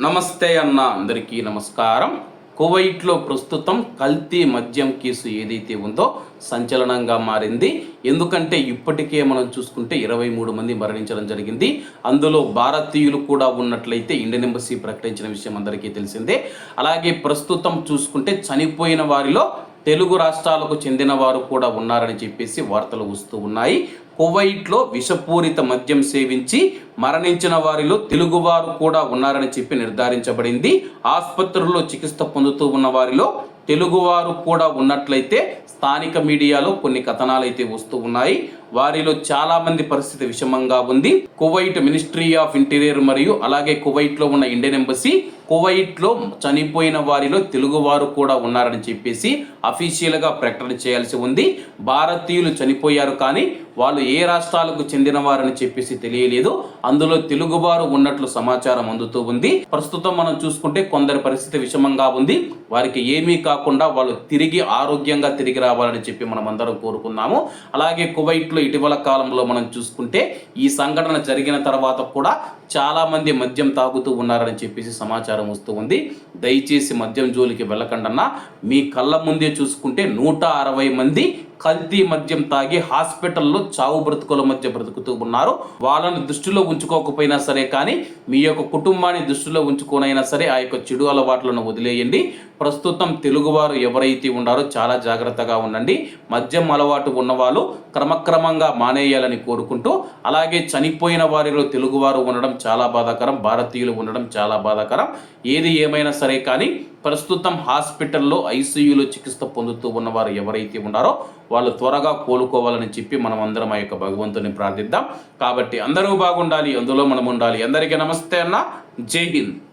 నమస్తే అన్న అందరికీ నమస్కారం. కువైట్లో ప్రస్తుతం కల్తీ మద్యం కేసు ఏదైతే ఉందో సంచలనంగా మారింది. ఎందుకంటే ఇప్పటికే మనం చూసుకుంటే ఇరవై మూడు మంది మరణించడం జరిగింది. అందులో భారతీయులు కూడా ఉన్నట్లయితే ఇండియన్ ఎంబసీ ప్రకటించిన విషయం అందరికీ తెలిసిందే. అలాగే ప్రస్తుతం చూసుకుంటే చనిపోయిన వారిలో తెలుగు రాష్ట్రాలకు చెందిన వారు కూడా ఉన్నారని చెప్పేసి వార్తలు వస్తూ ఉన్నాయి. కువైట్లో విషపూరిత మద్యం సేవించి మరణించిన వారిలో తెలుగువారు కూడా ఉన్నారని చెప్పి నిర్ధారించబడింది. ఆసుపత్రుల్లో చికిత్స పొందుతూ ఉన్న వారిలో తెలుగువారు కూడా ఉన్నట్లయితే స్థానిక మీడియాలో కొన్ని కథనాలు అయితే వస్తూ ఉన్నాయి. వారిలో చాలా మంది పరిస్థితి విషమంగా ఉంది. కువైట్ మినిస్ట్రీ ఆఫ్ ఇంటీరియర్ మరియు అలాగే కువైట్లో ఉన్న ఇండియన్ ఎంబసీ కువైట్లో చనిపోయిన వారిలో తెలుగువారు కూడా ఉన్నారని చెప్పేసి అఫీషియల్గా ప్రకటన చేయాల్సి ఉంది. భారతీయులు చనిపోయారు కానీ వాళ్ళు ఏ రాష్ట్రాలకు చెందినవారని చెప్పేసి తెలియలేదు. అందులో తెలుగువారు ఉన్నట్లు సమాచారం అందుతూ ఉంది. ప్రస్తుతం మనం చూసుకుంటే కొందరి పరిస్థితి విషమంగా ఉంది. వారికి ఏమీ కాకుండా వాళ్ళు తిరిగి ఆరోగ్యంగా తిరిగి రావాలని చెప్పి మనం అందరం కోరుకున్నాము. అలాగే కువైట్లో ఇటీవల కాలంలో మనం చూసుకుంటే ఈ సంఘటన జరిగిన తర్వాత కూడా చాలామంది మద్యం తాగుతూ ఉన్నారని చెప్పేసి సమాచారం వస్తూ ఉంది. దయచేసి మద్యం జోలికి వెళ్ళకండన్నా. మీ కళ్ళ ముందే చూసుకుంటే నూట అరవై మంది కల్తీ మద్యం తాగి హాస్పిటల్లో చావు బ్రతుకుల మధ్య బ్రతుకుతూ ఉన్నారు. వాళ్ళని దృష్టిలో ఉంచుకోకపోయినా సరే కానీ మీ యొక్క కుటుంబాన్ని దృష్టిలో ఉంచుకోనైనా సరే ఆ యొక్క చెడు అలవాట్లను వదిలేయండి. ప్రస్తుతం తెలుగువారు ఎవరైతే ఉన్నారో చాలా జాగ్రత్తగా ఉండండి. మద్యం అలవాటు ఉన్నవాళ్ళు క్రమక్రమంగా మానేయాలని కోరుకుంటూ అలాగే చనిపోయిన వారిలో తెలుగువారు ఉండడం చాలా బాధాకరం భారతీయులు ఉండడం చాలా బాధాకరం. ఏది ఏమైనా సరే కానీ ప్రస్తుతం హాస్పిటల్లో ఐసీయూలో చికిత్స పొందుతూ ఉన్నవారు ఎవరైతే ఉన్నారో వాళ్ళు త్వరగా కోలుకోవాలని చెప్పి మనం అందరం ఆ యొక్క భగవంతుని ప్రార్థిద్దాం. కాబట్టి అందరూ బాగుండాలి అందులో మనం ఉండాలి. అందరికీ నమస్తే అన్న. జై హింద్.